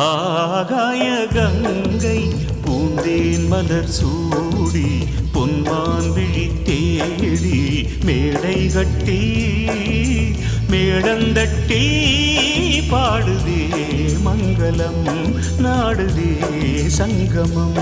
ஆகாய கங்கை பூந்தேன் மலர் சூடி பொன்மான் விழி தேடி மேடை கட்டி மேடந்தட்டி பாடுதே மங்களம் நாடுதே சங்கமம்.